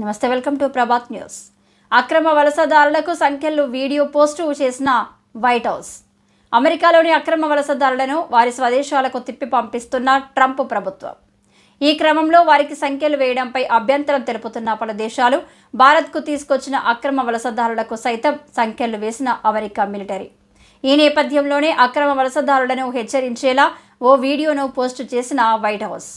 నమస్తే welcome to Prabhat news. అక్రమ వలసదారులకు సంఖ్యలు వీడియో పోస్టు చేసిన వైట్ హౌస్. అమెరికాలోని అక్రమ వలసదారులను వారి స్వదేశాలకు తిప్పి పంపిస్తున్న ట్రంప్ ప్రభుత్వం. ఈ క్రమంలో వారికి సంఖ్యలు వేయడంపై అభ్యంతరం తెలుపుతున్న పలు దేశాలు భారత్కు తీసుకొచ్చిన అక్రమ వలసదారులకు సైతం సంఖ్యలు వేసిన అమెరికా మిలిటరీ. ఈ నేపథ్యంలోనే అక్రమ వలసదారులను హెచ్చరించేలా ఓ వీడియోను పోస్టు చేసిన వైట్ హౌస్.